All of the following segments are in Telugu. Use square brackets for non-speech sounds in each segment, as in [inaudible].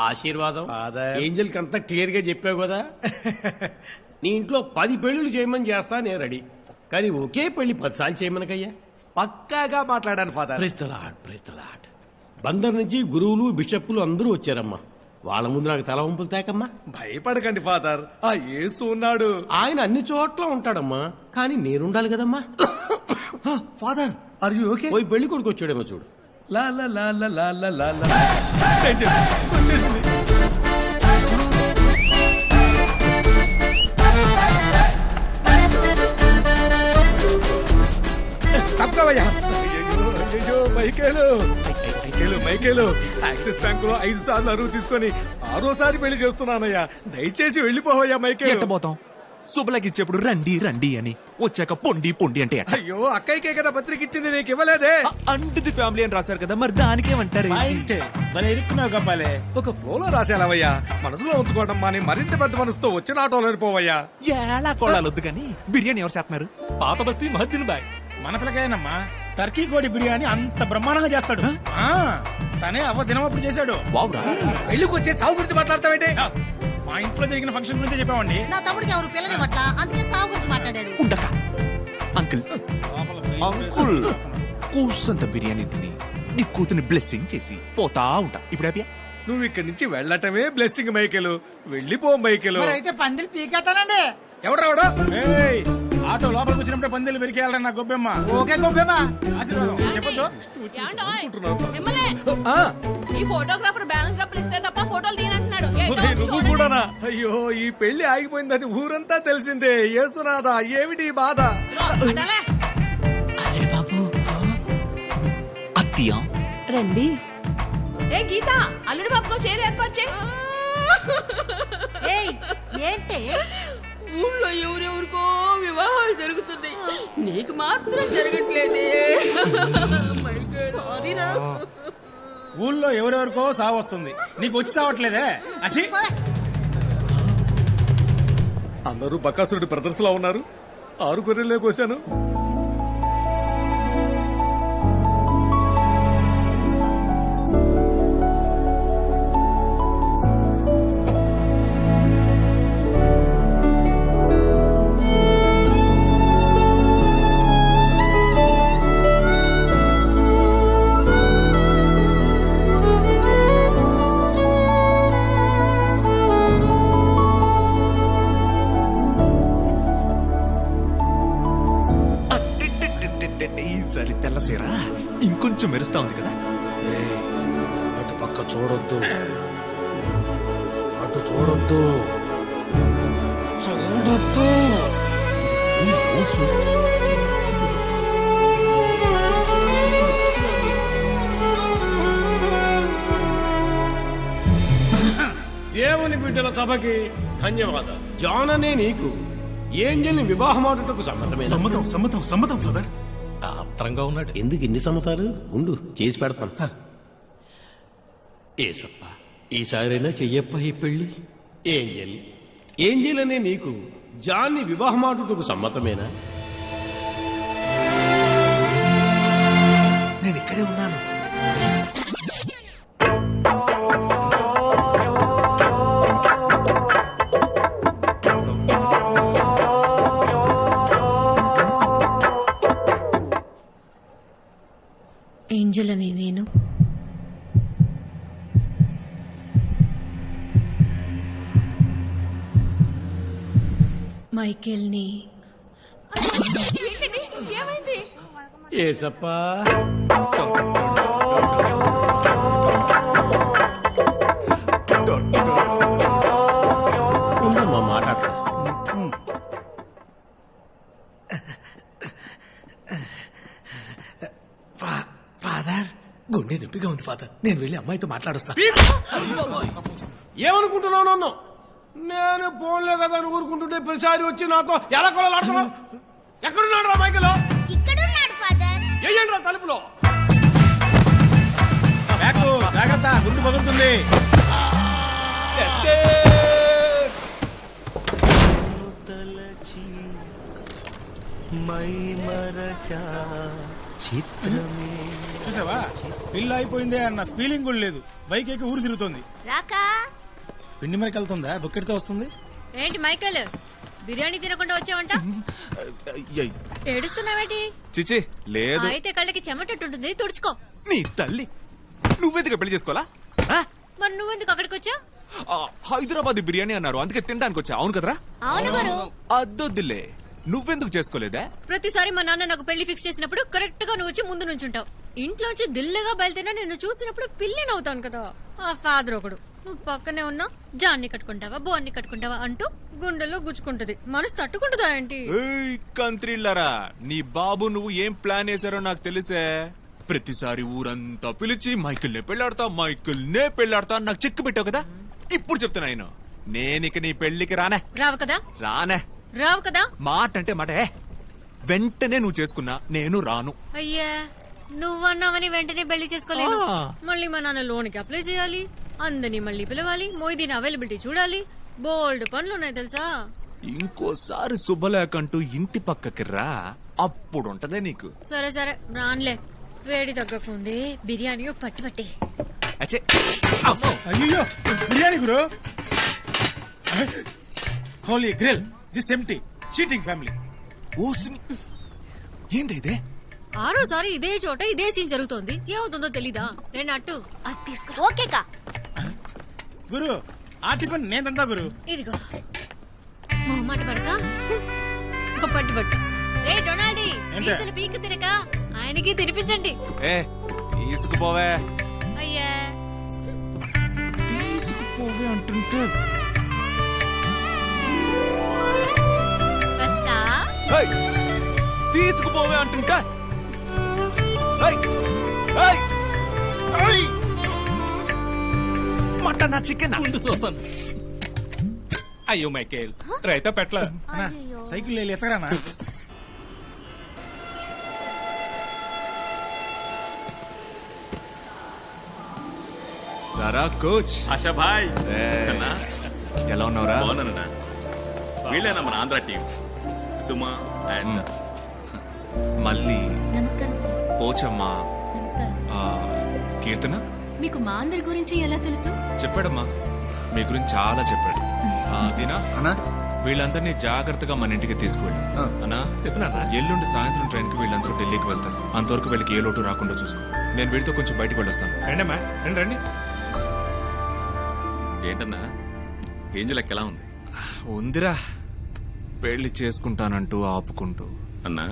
ఆశీర్వాదం. ఏంజల్ అంతా క్లియర్గా చెప్పావు కదా. [laughs] నీ ఇంట్లో పది పెళ్ళిళ్ళు చేయమని చేస్తా నేను రెడీ. కానీ ఒకే పెళ్ళి పదిసార్లు చేయమనకయ్యా. పక్కాగా మాట్లాడాను ఫాదర్ ప్రితలాట్ ప్రితలాట్ బందర్ నుంచి గురువులు బిషప్పులు అందరూ వచ్చారమ్మా. వాళ్ళ ముందు నాకు తల వంపులు తేకమ్మా. భయపడకండి ఫాదర్ ఆ యేసు ఉన్నాడు. ఆయన అన్ని చోట్ల ఉంటాడమ్మా. కానీ నేనుండాలి కదమ్మా. ఫాదర్ ఆర్ యు ఓకే పోయి పెళ్ళి కొడుకు వచ్చాడేమో చూడు. లా లా లా లా లా లా లా లా. ఏంటి? వచ్చేసింది. తప్పవయ్యా. అయ్యయ్యో, అయ్యయ్యో, మైకేలు. Michael Michael. యాక్సిస్ బ్యాంక్లో ఐదు సార్లు అరువు తీసుకొని ఆరోసారి పెళ్ళి చేస్తున్నానయ్యా. దయచేసి వెళ్ళిపోవయ్యా మైకేలు. ఎట్టబోతాం శుభలకి ఇచ్చేప్పుడు రండి రండి అని. వచ్చాక పొండి పొండి అంటే? అయ్యో అక్కయ్యకే కదా పత్రిక ఇచ్చింది నీకు ఇవ్వలేదే? ఆ, అంటుది ఫ్యామిలీ అని రాశారు కదా మరి దానికేమంటారు భలే ఇరుక్కున్నావు గబ్బాలే ఒక ఫ్లోలో రాసేలావయ్యా. మనసులో ఉంచుకోవడం మాని మరింత పెద్ద మనసుతో వచ్చిన ఆటోలో పోవయ్యా ఎలా కొడాలొద్దు కానీ బిర్యానీ ఎవరు చేస్తున్నారు? పాత బస్తీ మహద్దిన్ బాయ్. మన పిల్లకాయనమ్మా. టర్కీ కోడి బిర్యానీ అంత బ్రహ్మాండంగా చేస్తాడు. ఆ తనే అవ్వ దినమప్పుడు చేశాడు. పెళ్ళికి వచ్చే చావు గురించి మాట్లాడతావేంటి? మా ఇంట్లో జరిగిన ఫంక్షన్ గురించి చెప్పామండి. నా తమ్ముడికి ఎవరు పిల్లని పట్ల అందుకే సాగు గురించి మాట్లాడాడు. ఉండక. అంకుల్ అంకుల్ కూసంత బిర్యానీ తిని నీ కూతుని బ్లెస్సింగ్ చేసి పోతా ఉంటా. ఇప్పుడు హ్యాపీయా నువ్వు ఇక్కడి నుంచి వెళ్ళటమే బ్లెస్సింగ్ మైకేలు. వెళ్ళిపో మైకేలు. అయితే పందిరి పీకేస్తానండి ఎవడు రావడా? ఏయ్, ఆటో లోపలికి వచ్చినప్పుడే పందిలు పెరికేయాలని నా గొబ్బెమ్మ? ఓకే గొప్పేమా ఆశీర్వాదం. చెప్పొద్దు. ఆ, ఈ ఫోటోగ్రాఫర్ బ్యాలెన్స్ డబ్బులు ఇస్తే తప్ప ఫోటోలు తీనంటున్నాడు ఒరేయ్, నువ్వు కూడానా? అయ్యో ఈ పెళ్ళి ఆగిపోయిందని ఊరంతా తెలిసిందే. యేసునాథా ఏమిటి ఈ బాధ? అత్తియా రండి. ఏ గీత అల్లుడి బాబుకో చీర ఏర్పాటు చేయి. ఏయ్ ఏంటి? ఊళ్ళో ఎవరెవరికో వివాహాలు జరుగుతున్నాయి. నీకు మాత్రం జరగట్లేదే. సారీరా ఊళ్ళో ఎవరెవరికో సావు వస్తుంది. నీకు వచ్చి సావట్లేదే? అచ్చి. అందరూ బకాసురుడి బ్రదర్స్లో ఉన్నారు. ఆరు గొర్రెలే దేవుని బిడ్డల సభకి ధన్యవాదాలు. జాన్ అనే నీకు ఏంజల్ని వివాహమాడుటకు సమ్మతమే సమ్మతం సమ్మతం సమ్మతం ఫాదర్. ఆత్రంగా ఉన్నాడు. ఎందుకు ఇన్ని సమ్మతాలు? ఉండు చేసి పెడతాను. ఏసప్ప ఈసారైనా చెయ్యప్ప ఈ పెళ్ళి ఏంజల్ ఏంజల్ అనే నీకు జాన్ని వివాహమాడుటకు సమ్మతమేనా? నేను ఇక్కడే ఉన్నాను. మైకేల్ని ఏసప్ప ఉందమ్మా మాట్లాడతా ఫాదర్? గుండె నొప్పిగా ఉంది ఫాదర్. నేను వెళ్ళి అమ్మాయితో మాట్లాడొస్తా. ఏమనుకుంటున్నావు నన్ను? నేను ఫోన్లే కదా అని ఊరుకుంటుంటే ప్రతిసారి వచ్చి నాతో ఎలా కొలాడుతున్నావు ఎక్కడున్నాడు రా మైకలో? ఇక్కడున్నాడు ఫాదర్ ఏయండి రా తలుపులో జాగ్రత్త గుండు పగులుతుంది. తలచి మై మరచా చూసావా? పిల్ల అయిపోయిందే అన్న ఫీలింగ్ కూడా లేదు. బైక్ ఎక్కి ఊరు తిరుగుతోంది. రాకా? పిండి మరికి వెళ్తుందా బొక్కెడితే వస్తుంది. ఏంటి మైకల్? బిర్యానీ తినకుండా వచ్చావంట? అయ్యయ్. ఏడుస్తున్నావేంటి? చిచి లేదు. అయితే కళ్ళకి చెమటట్టుంటుంది తుడుచుకో. నీ తల్లి నువ్వెందుకు పెళ్ళి చేసుకోవాలా? ఆ? మరి నువ్వెందుకు అక్కడికి వచ్చా ఆ, హైదరాబాద్ బిర్యానీ అన్నారు అందుకే తినడానికి వచ్చా అవును కదరా? అవును గురు. అద్దొద్దులే. నువ్వెందుకు చేసుకోలేదా? ప్రతిసారి మా నాన్న నాకు పెళ్ళి ఫిక్స్ చేసినప్పుడు కరెక్ట్గా నువ్వు వచ్చి ముందు నుంచుంటావు. ఇంట్లోంచి దిల్లగా బయలుదేరినా నిన్ను చూసినప్పుడు పిల్లిని అవుతాను కదా. ఆ ఫాదర్ ఒకడు నువ్వు పక్కనే ఉన్నా జాన్ని కట్టుకుంటావా బోన్ని కట్టుకుంటావా అంటూ గుండెల్లో గుచ్చుకుంటది. మనసు తట్టుకుంటుందా ఏంటి? కంత్రిల్లరా నీ బాబు నువ్వు ఏం ప్లాన్ వేశారో నాకు తెలిసే. ప్రతిసారి ఊరంతా పిలిచి మైకిల్ నే పెళ్ళాడతా మైకిల్ నే పెళ్ళాడతా నాకు చెక్కు పెట్టావు కదా. ఇప్పుడు చెప్తున్నా నేను. నేనిక నీ పెళ్ళికి రానే. రావు కదా. రానే. రావు కదా? మాట అంటే మాట. ఏ. వెంటనే నువ్వు చేసుకున్నా నేను రాను. అయ్యా నువ్వన్నావని వెంటనే పెళ్ళి చేసుకోలేదు ఆ. మళ్ళీ మా నాన్న లోన్కి అప్లై చేయాలి అందరినీ మళ్ళీ పిలవాలి మొయ్దీన్ అవైలబిలిటీ చూడాలి. బోల్డ్ పనులు ఉన్నాయి తెలుసా? ఇంకోసారి శుభలేకంటూ ఇంటి పక్కకి రా అప్పుడు ఉంటదే నీకు. సరే సరే రాన్లే. వేడి తగ్గకుంది బిర్యానీ పట్టి పట్టి. అచ్చే అమ్మో. అయ్యో బిర్యానీ గురు. Holy grill. దిస్ ఎంటీ చీటింగ్ ఫ్యామిలీ. ఓసిని. ఏంది ఇదే ఆరోసారి ఇదే చోట ఇదే సీన్ జరుగుతోంది. ఏమవుతుందో తెలీదా? నేను అట్టు అది తీసుకురా. ఓకేకా గురు ఆ టిఫిన్ నేను తింటా గురు? ఇదిగో. మొహమాట పడక. ఓ పట్టు పట్టు. రే డొనాల్డీ? పీసులు పీక తినక ఆయనకి తినిపించండి. ఏ తీసుకుపోవే. అయ్యా. తీసుకుపోవే అంటుంటే తీసుకుపోవే అంటుంటే! మటన్ చికెన్ ముందు చూస్తాను. అయ్యో మైకేల్. రైతా పెట్ల అన్నా, సైకిల్ వెళ్ళి ఎత్తగరానా కోచ్. ఆశా భాయ్. ఎలా ఉన్నావురా? బాగున్నానన్నా. వీళ్ళేనా మన ఆంధ్ర టీం? సుమ అండ్ మళ్ళీ నమస్కారం సార్. పోచమ్మా నమస్కారం. ఆ, కీర్తన? మీకు మా అందరి గురించి ఎలా తెలుసు? చెప్పాడమ్మా. మీ గురించి చాలా చెప్పాడు. ఆ, దినా? అన్నా? వీళ్ళందరినీ జాగ్రత్తగా మన ఇంటికి తీసుకువెళ్ళు. అన్నా? ఎల్లుండి సాయంత్రం ట్రైన్కి వీళ్ళందరూ ఢిల్లీకి వెళ్తారు. అంతవరకు వీళ్ళకి ఏ లోటు రాకుండా చూసుకో. నేను వీళ్ళతో కొంచెం బయటకు వెళ్ళొస్తాను. రండమ్మా. రండి రండి. ఏంటన్నా? ఏంజలకి ఎలా ఉంది? ఉందిరా. పెళ్ళి చేసుకుంటానంటూ ఆపుకుంటూ. అన్నా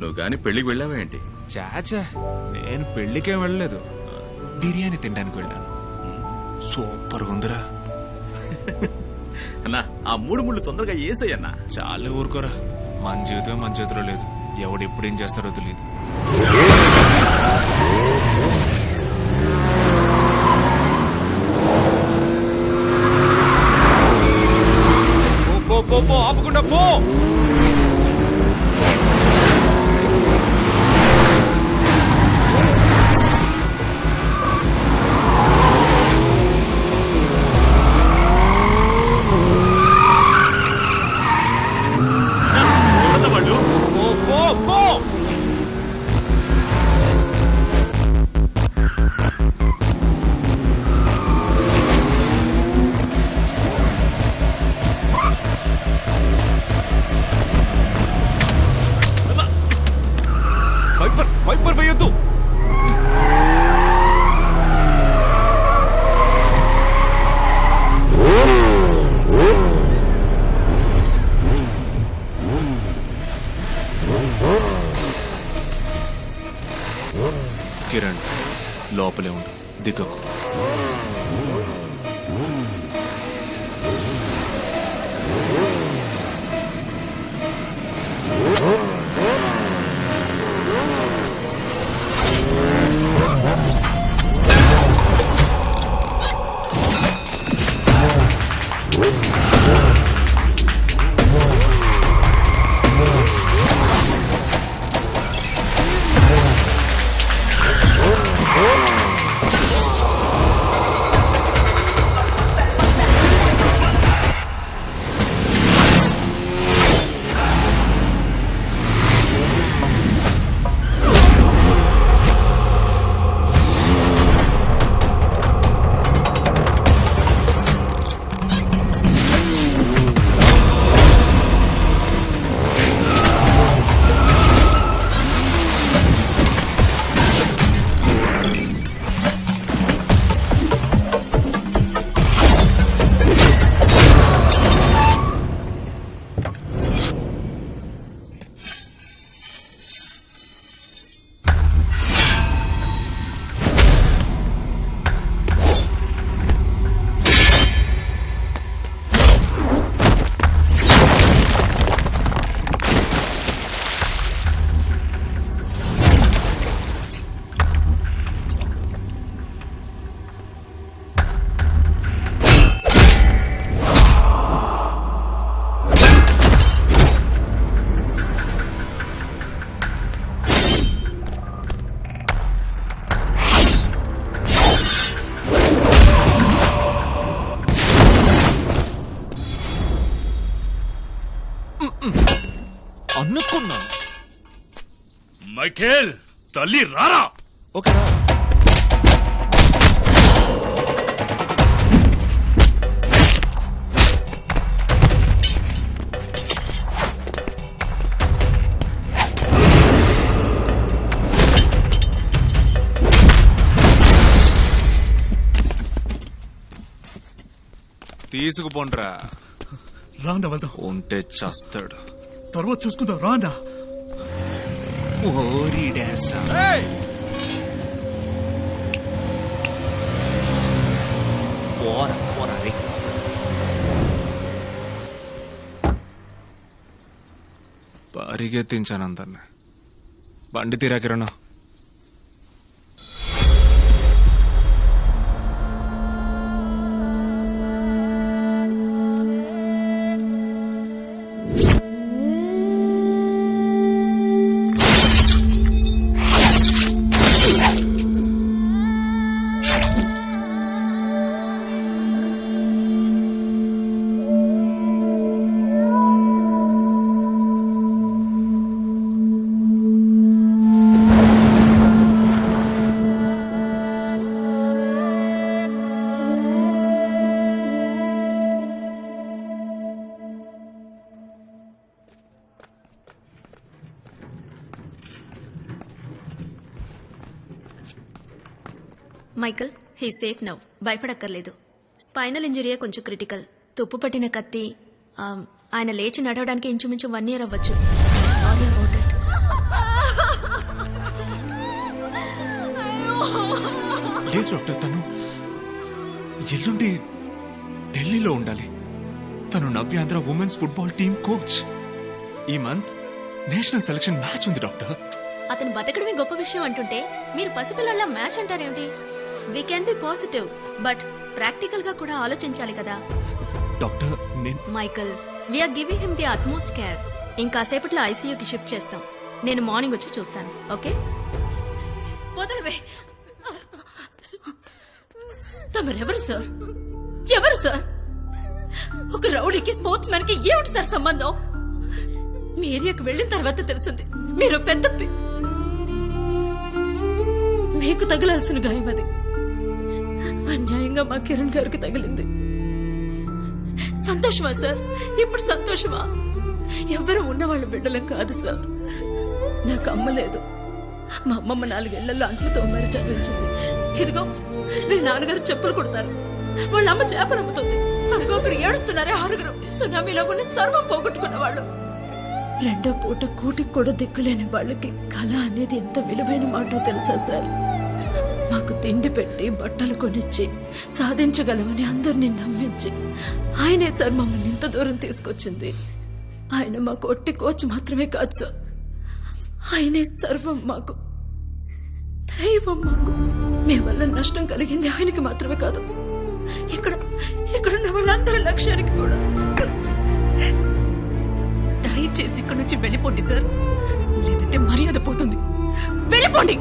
నువ్వు గాని పెళ్ళికి వెళ్ళావా ఏంటి? చాచా నేను పెళ్ళికే వెళ్ళలేదు. బిర్యానీ తినడానికి వెళ్ళాను. సూపర్ ఉందిరా. అన్నా ఆ మూడు ముళ్ళు తొందరగా ఏసయ్యన్నా చాలా ఊరుకోరా. మన జీవితం మన చేతిలో లేదు. ఎవడు ఎప్పుడేం చేస్తాడో తెలియదు పో, పో ఆపకుండా పో. మైకేల్ తల్లి రారా! ఓకేనా తీసుకుపోండ్రా. రాండా వెళ్దాం. ఉంటే చస్తాడు. తర్వాత చూసుకుందాం. రాండా. ఓరిడేసా పోరా పోరా రే. పరిగెత్తించాను అందరిని బండి తీరా Kiran? Michael he safe now భయపడక్కర్లేదు. Spinal ఇంజరీయే కొంచెం క్రిటికల్ తుప్పు పట్టిన కత్తి ఆ, ఆయన లేచి నడవడానికి ఇంచుమించు వన్ ఇయర్ అవ్వచ్చు. సారీ అబౌట్ ఇట్ లేదు డాక్టర్ తను ఎల్లుండి ఢిల్లీలో ఉండాలి. తను Navyandhra women's football team coach ఈ మంత్ నేషనల్ సెలక్షన్ మ్యాచ్ ఉంది డాక్టర్. అతను బతకడమే గొప్ప విషయం అంటుంటే మీరు పసిపిల్లల match అంటారేమిటి? We can be positive but ప్రాక్టికల్గా కూడా ఆలోచించాలి కదా. డాక్టర్ నేను Michael we're giving him the utmost care ఇంకాసేపట్లో ఐసీయూకి షిఫ్ట్ చేస్తాం. నేను మార్నింగ్ వచ్చి చూస్తాను ఓకే? వదలవే. తమరెవరు సార్? ఎవరు సార్? ఒక రౌడీకి స్పోర్ట్స్ మ్యాన్కి ఏమిటి సార్ సంబంధం? మీ ఏరియాకి వెళ్ళిన తర్వాత తెలిసింది. మీరు పెద్ద మీకు తగలాల్సిన గాయం అది. అన్యాయంగా మా కిరణ్ గారికి తగిలింది. సంతోషమా సార్? ఇప్పుడు సంతోషమా? ఎవరు ఉన్నవాళ్ళు బిడ్డలం కాదు సార్. నాకు అమ్మ లేదు. మా అమ్మమ్మ నాలుగేళ్ళలో అంట్లు తోమారి చదివించింది ఇదిగో వీళ్ళ నాన్నగారు చెప్పులు కుడతారు. వాళ్ళ అమ్మ చేపలు అమ్ముతుంది. అరుగో ఏడుస్తున్నారే ఆరుగురు. సునామీలో కొన్ని సర్వం పోగొట్టుకున్న వాళ్ళు. రెండో పూట కూటికి కూడా దిక్కులేని వాళ్ళకి కళ అనేది ఎంత విలువైన మాట తెలుసా సార్? నాకు తిండి పెట్టి బట్టలు కొనిచ్చి సాధించగలమని అందరినీ నమ్మించి ఆయనే సార్ మమ్మల్ని ఇంత దూరం తీసుకొచ్చింది. ఆయన మాకు ఒట్టి కోచ్ మాత్రమే కాదు సార్. ఆయనే సర్వం మాకు. దైవం మాకు. మీ వల్ల నష్టం కలిగింది ఆయనకి మాత్రమే కాదు. ఇక్కడ ఇక్కడున్న వాళ్ళందరి లక్ష్యానికి కూడా. దయచేసి ఇక్కడ నుంచి వెళ్ళిపోండి సార్. లేదంటే మర్యాద పోతుంది. వెళ్ళిపోండి!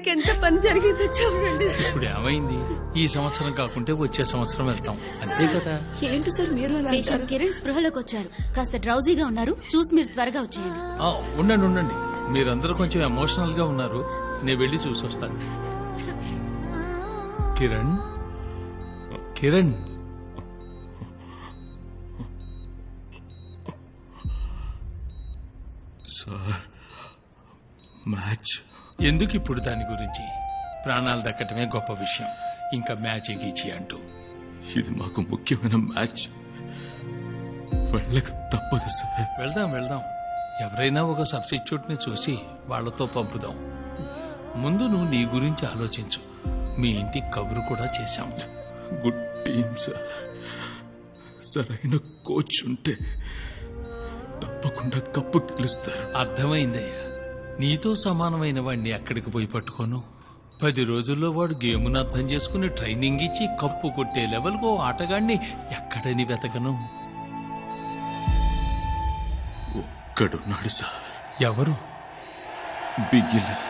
గారికి ఎంత పని జరిగిందో చూడండి. ఇప్పుడు ఏమైంది? ఈ సంవత్సరం కాకుంటే వచ్చే సంవత్సరం వెళ్తాం. అంతే కదా? ఏంటి సార్ మీరు అలా పేషెంట్ కిరణ్ స్పృహలోకి వచ్చారు. కాస్త డ్రౌజీగా ఉన్నారు. చూసి మీరు త్వరగా వచ్చేయండి. ఆ, ఉండండి ఉండండి. మీరందరూ కొంచెం ఎమోషనల్గా ఉన్నారు. నేను వెళ్ళి చూసి వస్తాను కిరణ్? కిరణ్? సార్ మ్యాచ్ ఎందుకు ఇప్పుడు దాని గురించి? ప్రాణాలు దక్కటమే గొప్ప విషయం. ఇంకా మ్యాచ్ గీచి అంటూ. ఇది మాకు ముఖ్యమైన మ్యాచ్. వెళ్ళక తప్పదు సార్. వెళ్దాం వెళ్దాం. ఎవరైనా ఒక సబ్స్టిట్యూట్ని చూసి వాళ్ళతో పంపుదాం. ముందు నువ్వు నీ గురించి ఆలోచించు. మీ ఇంటికి కబురు కూడా చేశాం. Good team sir. సరైన కోచ్ ఉంటే తప్పకుండా కప్పు గెలుస్తారు. అర్థమైందయ్యా. నీతో సమానమైన వాడిని ఎక్కడికి పోయి పట్టుకోను. పది రోజుల్లో వాడు గేమును అర్థం చేసుకుని ట్రైనింగ్ ఇచ్చి కప్పు కొట్టే లెవెల్కు ఆటగాడిని ఎక్కడని వెతకను. ఒక్కడున్నాడు సార్. ఎవరు? బిగిలర్